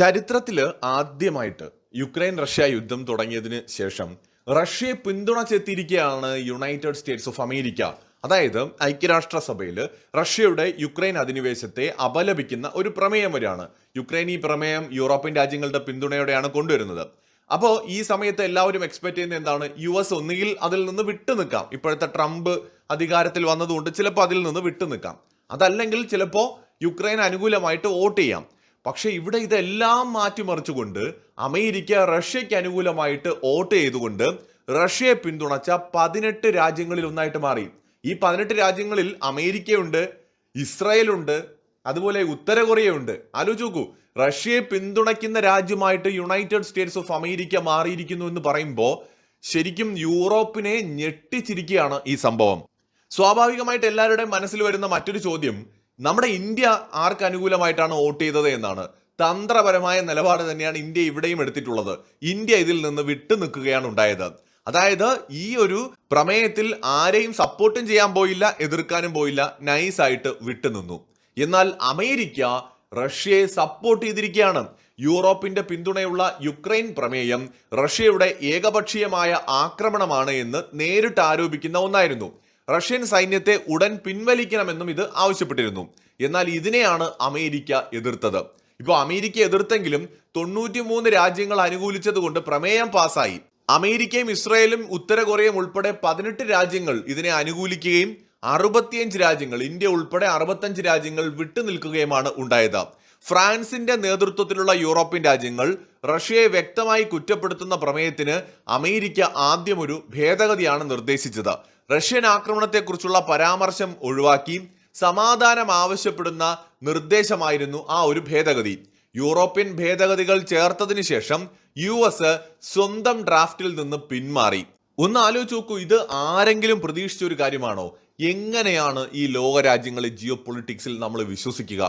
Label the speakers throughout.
Speaker 1: ചരിത്രത്തിൽ ആദ്യമായിട്ട് Ukraine Russia യുദ്ധം തുടങ്ങിയതിന് ശേഷം റഷ്യയെ പിന്തുണച്ചെത്തിയിരിക്കുകയാണ് യുണൈറ്റഡ് സ്റ്റേറ്റ്സ് ഓഫ് അമേരിക്ക അതായത് ഐക്യരാഷ്ട്രസഭയിൽ റഷ്യയുടെ യുക്രൈൻ അധിനിവേശത്തെ അപലപിക്കുന്ന ഒരു പ്രമേയം വരെയാണ് യുക്രൈൻ ഈ പ്രമേയം യൂറോപ്യൻ രാജ്യങ്ങളുടെ പിന്തുണയോടെയാണ് കൊണ്ടുവരുന്നത് അപ്പോൾ ഈ സമയത്ത് എല്ലാവരും എക്സ്പെക്ട് ചെയ്യുന്നത് എന്താണ് യു എസ് ഒന്നുകിൽ അതിൽ നിന്ന് വിട്ടു നിൽക്കാം ഇപ്പോഴത്തെ ട്രംപ് അധികാരത്തിൽ വന്നതുകൊണ്ട് ചിലപ്പോൾ അതിൽ നിന്ന് വിട്ടു നിൽക്കാം അതല്ലെങ്കിൽ ചിലപ്പോൾ യുക്രൈൻ അനുകൂലമായിട്ട് വോട്ട് ചെയ്യാം പക്ഷെ ഇവിടെ ഇതെല്ലാം മാറ്റിമറിച്ചുകൊണ്ട് അമേരിക്ക റഷ്യയ്ക്ക് അനുകൂലമായിട്ട് വോട്ട് ചെയ്തുകൊണ്ട് റഷ്യയെ പിന്തുണച്ച പതിനെട്ട് രാജ്യങ്ങളിൽ ഒന്നായിട്ട് മാറി ഈ പതിനെട്ട് രാജ്യങ്ങളിൽ അമേരിക്കയുണ്ട് ഇസ്രായേലുണ്ട് അതുപോലെ ഉത്തര കൊറിയയുണ്ട് ഉണ്ട് നോക്കൂ റഷ്യയെ പിന്തുണയ്ക്കുന്ന രാജ്യമായിട്ട് യുണൈറ്റഡ് സ്റ്റേറ്റ്സ് ഓഫ് അമേരിക്ക മാറിയിരിക്കുന്നു എന്ന് പറയുമ്പോൾ ശരിക്കും യൂറോപ്പിനെ ഞെട്ടിച്ചിരിക്കുകയാണ് ഈ സംഭവം സ്വാഭാവികമായിട്ട് എല്ലാവരുടെയും മനസ്സിൽ വരുന്ന മറ്റൊരു ചോദ്യം നമ്മുടെ ഇന്ത്യ ആർക്ക് അനുകൂലമായിട്ടാണ് വോട്ട് ചെയ്തത് എന്നാണ് തന്ത്രപരമായ നിലപാട് തന്നെയാണ് ഇന്ത്യ ഇവിടെയും എടുത്തിട്ടുള്ളത് ഇന്ത്യ ഇതിൽ നിന്ന് വിട്ടു നിൽക്കുകയാണ് ഉണ്ടായത് അതായത് ഈ ഒരു പ്രമേയത്തിൽ ആരെയും സപ്പോർട്ടും ചെയ്യാൻ പോയില്ല എതിർക്കാനും പോയില്ല നൈസായിട്ട് വിട്ടുനിന്നു എന്നാൽ അമേരിക്ക റഷ്യയെ സപ്പോർട്ട് ചെയ്തിരിക്കുകയാണ് യൂറോപ്പിന്റെ പിന്തുണയുള്ള യുക്രൈൻ പ്രമേയം റഷ്യയുടെ ഏകപക്ഷീയമായ ആക്രമണമാണ് എന്ന് നേരിട്ട് ആരോപിക്കുന്ന ഒന്നായിരുന്നു റഷ്യൻ സൈന്യത്തെ ഉടൻ പിൻവലിക്കണമെന്നും ഇത് ആവശ്യപ്പെട്ടിരുന്നു എന്നാൽ ഇതിനെയാണ് അമേരിക്ക എതിർത്തത് ഇപ്പോൾ അമേരിക്ക എതിർത്തെങ്കിലും തൊണ്ണൂറ്റിമൂന്ന് രാജ്യങ്ങൾ അനുകൂലിച്ചതുകൊണ്ട് പ്രമേയം പാസായി അമേരിക്കയും ഇസ്രയേലും ഉത്തര കൊറിയയും ഉൾപ്പെടെ പതിനെട്ട് രാജ്യങ്ങൾ ഇതിനെ അനുകൂലിക്കുകയും അറുപത്തിയഞ്ച് രാജ്യങ്ങൾ ഇന്ത്യ ഉൾപ്പെടെ അറുപത്തഞ്ച് രാജ്യങ്ങൾ നിൽക്കുകയുമാണ് ഉണ്ടായത് ഫ്രാൻസിന്റെ നേതൃത്വത്തിലുള്ള യൂറോപ്യൻ രാജ്യങ്ങൾ റഷ്യയെ വ്യക്തമായി കുറ്റപ്പെടുത്തുന്ന പ്രമേയത്തിന് അമേരിക്ക ആദ്യം ഒരു ഭേദഗതിയാണ് നിർദ്ദേശിച്ചത് റഷ്യൻ ആക്രമണത്തെക്കുറിച്ചുള്ള പരാമർശം ഒഴിവാക്കി സമാധാനം ആവശ്യപ്പെടുന്ന നിർദ്ദേശമായിരുന്നു ആ ഒരു ഭേദഗതി യൂറോപ്യൻ ഭേദഗതികൾ ചേർത്തതിനു ശേഷം യു എസ് സ്വന്തം ഡ്രാഫ്റ്റിൽ നിന്ന് പിന്മാറി ഒന്ന് ആലോചിച്ച് നോക്കൂ ഇത് ആരെങ്കിലും പ്രതീക്ഷിച്ച ഒരു കാര്യമാണോ എങ്ങനെയാണ് ഈ ലോകരാജ്യങ്ങളെ ജിയോ പൊളിറ്റിക്സിൽ നമ്മൾ വിശ്വസിക്കുക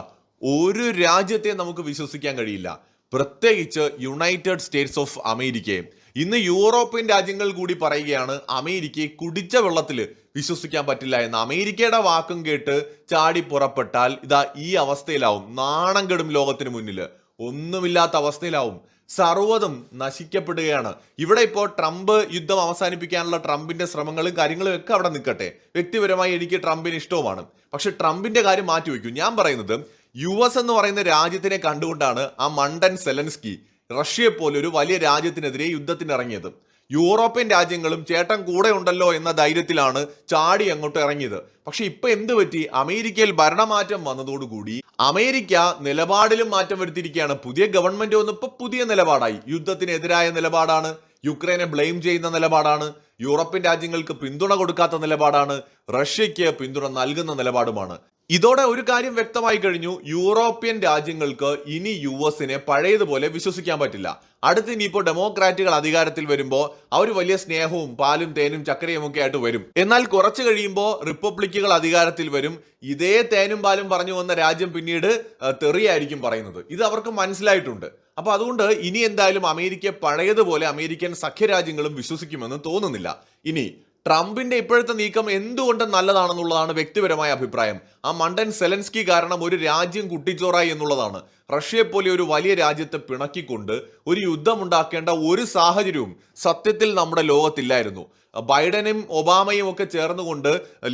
Speaker 1: ഒരു രാജ്യത്തെ നമുക്ക് വിശ്വസിക്കാൻ കഴിയില്ല പ്രത്യേകിച്ച് യുണൈറ്റഡ് സ്റ്റേറ്റ്സ് ഓഫ് അമേരിക്കയെ ഇന്ന് യൂറോപ്യൻ രാജ്യങ്ങൾ കൂടി പറയുകയാണ് അമേരിക്കയെ കുടിച്ച വെള്ളത്തിൽ വിശ്വസിക്കാൻ പറ്റില്ല എന്ന് അമേരിക്കയുടെ വാക്കും കേട്ട് ചാടി പുറപ്പെട്ടാൽ ഇതാ ഈ അവസ്ഥയിലാവും നാണം കെടും ലോകത്തിന് മുന്നിൽ ഒന്നുമില്ലാത്ത അവസ്ഥയിലാവും സർവ്വതും നശിക്കപ്പെടുകയാണ് ഇവിടെ ഇപ്പോൾ ട്രംപ് യുദ്ധം അവസാനിപ്പിക്കാനുള്ള ട്രംപിന്റെ ശ്രമങ്ങളും കാര്യങ്ങളും ഒക്കെ അവിടെ നിൽക്കട്ടെ വ്യക്തിപരമായി എനിക്ക് ട്രംപിന് ഇഷ്ടവുമാണ് പക്ഷെ ട്രംപിന്റെ കാര്യം മാറ്റിവെക്കും ഞാൻ പറയുന്നത് യു എസ് എന്ന് പറയുന്ന രാജ്യത്തിനെ കണ്ടുകൊണ്ടാണ് ആ മണ്ടൻ സെലൻസ്കി റഷ്യയെ പോലെ ഒരു വലിയ രാജ്യത്തിനെതിരെ യുദ്ധത്തിന് ഇറങ്ങിയത് യൂറോപ്യൻ രാജ്യങ്ങളും ചേട്ടൻ കൂടെ ഉണ്ടല്ലോ എന്ന ധൈര്യത്തിലാണ് ചാടി അങ്ങോട്ട് ഇറങ്ങിയത് പക്ഷെ ഇപ്പൊ എന്ത് പറ്റി അമേരിക്കയിൽ ഭരണമാറ്റം വന്നതോടുകൂടി അമേരിക്ക നിലപാടിലും മാറ്റം വരുത്തിയിരിക്കുകയാണ് പുതിയ ഗവൺമെന്റ് വന്നപ്പോൾ പുതിയ നിലപാടായി യുദ്ധത്തിനെതിരായ നിലപാടാണ് യുക്രൈനെ ബ്ലെയിം ചെയ്യുന്ന നിലപാടാണ് യൂറോപ്യൻ രാജ്യങ്ങൾക്ക് പിന്തുണ കൊടുക്കാത്ത നിലപാടാണ് റഷ്യയ്ക്ക് പിന്തുണ നൽകുന്ന നിലപാടുമാണ് ഇതോടെ ഒരു കാര്യം വ്യക്തമായി കഴിഞ്ഞു യൂറോപ്യൻ രാജ്യങ്ങൾക്ക് ഇനി യു എസിനെ പഴയതുപോലെ വിശ്വസിക്കാൻ പറ്റില്ല അടുത്ത് ഇനിയിപ്പോ ഡെമോക്രാറ്റുകൾ അധികാരത്തിൽ വരുമ്പോൾ അവർ വലിയ സ്നേഹവും പാലും തേനും ചക്കരയും ഒക്കെ ആയിട്ട് വരും എന്നാൽ കുറച്ച് കഴിയുമ്പോൾ റിപ്പബ്ലിക്കുകൾ അധികാരത്തിൽ വരും ഇതേ തേനും പാലും പറഞ്ഞു വന്ന രാജ്യം പിന്നീട് തെറിയായിരിക്കും പറയുന്നത് ഇത് അവർക്ക് മനസ്സിലായിട്ടുണ്ട് അപ്പോൾ അതുകൊണ്ട് ഇനി എന്തായാലും അമേരിക്ക പഴയതുപോലെ അമേരിക്കൻ സഖ്യരാജ്യങ്ങളും വിശ്വസിക്കുമെന്ന് തോന്നുന്നില്ല ഇനി ട്രംപിന്റെ ഇപ്പോഴത്തെ നീക്കം എന്തുകൊണ്ട് നല്ലതാണെന്നുള്ളതാണ് വ്യക്തിപരമായ അഭിപ്രായം ആ മണ്ടൻ സെലൻസ്കി കാരണം ഒരു രാജ്യം കുട്ടിച്ചോറായി എന്നുള്ളതാണ് റഷ്യയെ പോലെ ഒരു വലിയ രാജ്യത്തെ പിണക്കിക്കൊണ്ട് ഒരു യുദ്ധമുണ്ടാക്കേണ്ട ഒരു സാഹചര്യവും സത്യത്തിൽ നമ്മുടെ ലോകത്തില്ലായിരുന്നു ബൈഡനും ഒബാമയും ഒക്കെ ചേർന്നുകൊണ്ട്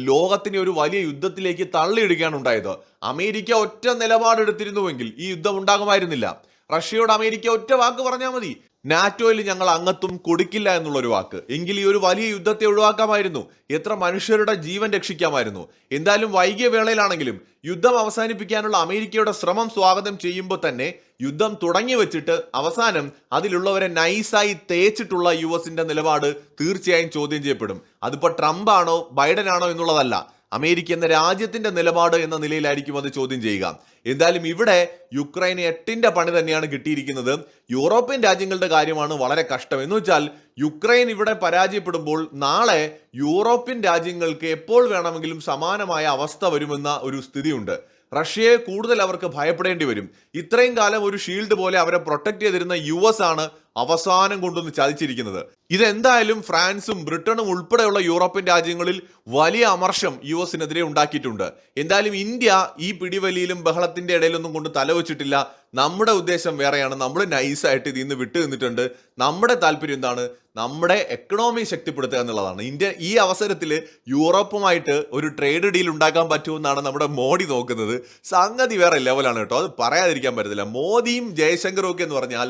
Speaker 1: ലോകത്തിനെ ഒരു വലിയ യുദ്ധത്തിലേക്ക് തള്ളിയിടുകയാണ് ഉണ്ടായത് അമേരിക്ക ഒറ്റ നിലപാടെടുത്തിരുന്നുവെങ്കിൽ ഈ യുദ്ധം ഉണ്ടാകുമായിരുന്നില്ല റഷ്യയോട് അമേരിക്ക ഒറ്റ വാക്ക് പറഞ്ഞാൽ മതി നാറ്റോയിൽ ഞങ്ങൾ അംഗത്വം കൊടുക്കില്ല എന്നുള്ളൊരു വാക്ക് എങ്കിൽ ഈ ഒരു വലിയ യുദ്ധത്തെ ഒഴിവാക്കാമായിരുന്നു എത്ര മനുഷ്യരുടെ ജീവൻ രക്ഷിക്കാമായിരുന്നു എന്തായാലും വൈകിയ വേളയിലാണെങ്കിലും യുദ്ധം അവസാനിപ്പിക്കാനുള്ള അമേരിക്കയുടെ ശ്രമം സ്വാഗതം ചെയ്യുമ്പോൾ തന്നെ യുദ്ധം തുടങ്ങി വെച്ചിട്ട് അവസാനം അതിലുള്ളവരെ നൈസായി തേച്ചിട്ടുള്ള യു എസിന്റെ നിലപാട് തീർച്ചയായും ചോദ്യം ചെയ്യപ്പെടും അതിപ്പോൾ ട്രംപ് ആണോ ബൈഡൻ ആണോ എന്നുള്ളതല്ല അമേരിക്ക എന്ന രാജ്യത്തിന്റെ നിലപാട് എന്ന നിലയിലായിരിക്കും അത് ചോദ്യം ചെയ്യുക എന്തായാലും ഇവിടെ യുക്രൈൻ എട്ടിന്റെ പണി തന്നെയാണ് കിട്ടിയിരിക്കുന്നത് യൂറോപ്യൻ രാജ്യങ്ങളുടെ കാര്യമാണ് വളരെ കഷ്ടം എന്ന് വെച്ചാൽ യുക്രൈൻ ഇവിടെ പരാജയപ്പെടുമ്പോൾ നാളെ യൂറോപ്യൻ രാജ്യങ്ങൾക്ക് എപ്പോൾ വേണമെങ്കിലും സമാനമായ അവസ്ഥ വരുമെന്ന ഒരു സ്ഥിതിയുണ്ട് റഷ്യയെ കൂടുതൽ അവർക്ക് ഭയപ്പെടേണ്ടി വരും ഇത്രയും കാലം ഒരു ഷീൽഡ് പോലെ അവരെ പ്രൊട്ടക്ട് ചെയ്തിരുന്ന യു ആണ് അവസാനം കൊണ്ടുവന്ന് ചതിച്ചിരിക്കുന്നത് ഇതെന്തായാലും ഫ്രാൻസും ബ്രിട്ടനും ഉൾപ്പെടെയുള്ള യൂറോപ്യൻ രാജ്യങ്ങളിൽ വലിയ അമർഷം യു എസിനെതിരെ ഉണ്ടാക്കിയിട്ടുണ്ട് എന്തായാലും ഇന്ത്യ ഈ പിടിവലിയിലും ബഹളത്തിന്റെ ഇടയിലൊന്നും കൊണ്ട് തലവച്ചിട്ടില്ല നമ്മുടെ ഉദ്ദേശം വേറെയാണ് നമ്മൾ നൈസായിട്ട് ഇതിൽ നിന്ന് വിട്ടു നിന്നിട്ടുണ്ട് നമ്മുടെ താല്പര്യം എന്താണ് നമ്മുടെ എക്കണോമി ശക്തിപ്പെടുത്തുക എന്നുള്ളതാണ് ഇന്ത്യ ഈ അവസരത്തിൽ യൂറോപ്പുമായിട്ട് ഒരു ട്രേഡ് ഡീൽ ഉണ്ടാക്കാൻ പറ്റുമെന്നാണ് നമ്മുടെ മോഡി നോക്കുന്നത് സംഗതി വേറെ ലെവലാണ് കേട്ടോ അത് പറയാതിരിക്കാൻ പറ്റത്തില്ല മോദിയും ജയശങ്കറും ഒക്കെ എന്ന് പറഞ്ഞാൽ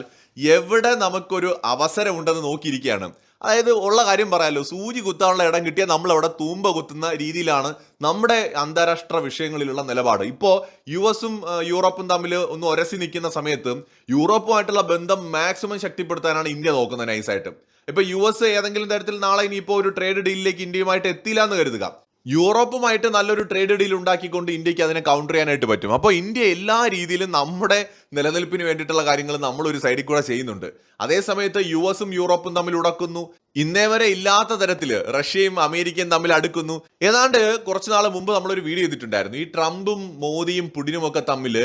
Speaker 1: എവിടെ നമുക്കൊരു അവസരം ഉണ്ടെന്ന് നോക്കിയിരിക്കുകയാണ് അതായത് ഉള്ള കാര്യം പറയാമല്ലോ സൂചി കുത്താനുള്ള ഇടം കിട്ടിയാൽ നമ്മൾ അവിടെ തൂമ്പ കുത്തുന്ന രീതിയിലാണ് നമ്മുടെ അന്താരാഷ്ട്ര വിഷയങ്ങളിലുള്ള നിലപാട് ഇപ്പോൾ യു എസും യൂറോപ്പും തമ്മിൽ ഒന്ന് ഒരസി നിൽക്കുന്ന സമയത്ത് യൂറോപ്പുമായിട്ടുള്ള ബന്ധം മാക്സിമം ശക്തിപ്പെടുത്താനാണ് ഇന്ത്യ നോക്കുന്നത് നൈസായിട്ട് ഇപ്പൊ യു എസ് ഏതെങ്കിലും തരത്തിൽ നാളെ ഇനിയിപ്പോൾ ഒരു ട്രേഡ് ഡീലിലേക്ക് ഇന്ത്യയുമായിട്ട് എത്തിയില്ല എന്ന് കരുതുക യൂറോപ്പുമായിട്ട് നല്ലൊരു ട്രേഡ് ഡീൽ ഉണ്ടാക്കിക്കൊണ്ട് ഇന്ത്യക്ക് അതിനെ കൗണ്ടർ ചെയ്യാനായിട്ട് പറ്റും അപ്പോൾ ഇന്ത്യ എല്ലാ രീതിയിലും നമ്മുടെ നിലനിൽപ്പിന് വേണ്ടിയിട്ടുള്ള കാര്യങ്ങൾ നമ്മൾ ഒരു സൈഡിൽ കൂടെ ചെയ്യുന്നുണ്ട് അതേസമയത്ത് യു എസും യൂറോപ്പും തമ്മിൽ ഉടക്കുന്നു ഇന്നേ വരെ ഇല്ലാത്ത തരത്തിൽ റഷ്യയും അമേരിക്കയും തമ്മിൽ അടുക്കുന്നു ഏതാണ്ട് കുറച്ച് നാൾ മുമ്പ് നമ്മളൊരു വീഡിയോ ചെയ്തിട്ടുണ്ടായിരുന്നു ഈ ട്രംപും മോദിയും പുടിനും ഒക്കെ തമ്മിൽ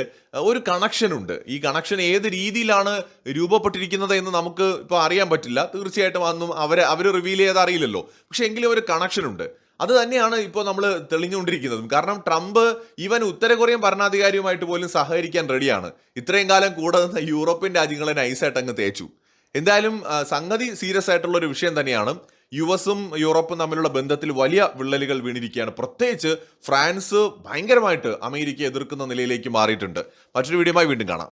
Speaker 1: ഒരു കണക്ഷൻ ഉണ്ട് ഈ കണക്ഷൻ ഏത് രീതിയിലാണ് രൂപപ്പെട്ടിരിക്കുന്നത് എന്ന് നമുക്ക് ഇപ്പോൾ അറിയാൻ പറ്റില്ല തീർച്ചയായിട്ടും അന്നും അവരെ അവർ റിവീൽ ചെയ്ത് അറിയില്ലല്ലോ പക്ഷെ എങ്കിലും ഒരു കണക്ഷൻ ഉണ്ട് അത് തന്നെയാണ് ഇപ്പോൾ നമ്മൾ തെളിഞ്ഞുകൊണ്ടിരിക്കുന്നതും കാരണം ട്രംപ് ഈവൻ ഉത്തര കൊറിയൻ ഭരണാധികാരിയുമായിട്ട് പോലും സഹകരിക്കാൻ റെഡിയാണ് ഇത്രയും കാലം കൂടെ നിന്ന് യൂറോപ്യൻ രാജ്യങ്ങളെ നൈസായിട്ട് അങ്ങ് തേച്ചു എന്തായാലും സംഗതി സീരിയസ് ആയിട്ടുള്ള ഒരു വിഷയം തന്നെയാണ് യു എസും യൂറോപ്പും തമ്മിലുള്ള ബന്ധത്തിൽ വലിയ വിള്ളലുകൾ വീണിരിക്കുകയാണ് പ്രത്യേകിച്ച് ഫ്രാൻസ് ഭയങ്കരമായിട്ട് അമേരിക്കയെ എതിർക്കുന്ന നിലയിലേക്ക് മാറിയിട്ടുണ്ട് മറ്റൊരു വീഡിയോമായി വീണ്ടും കാണാം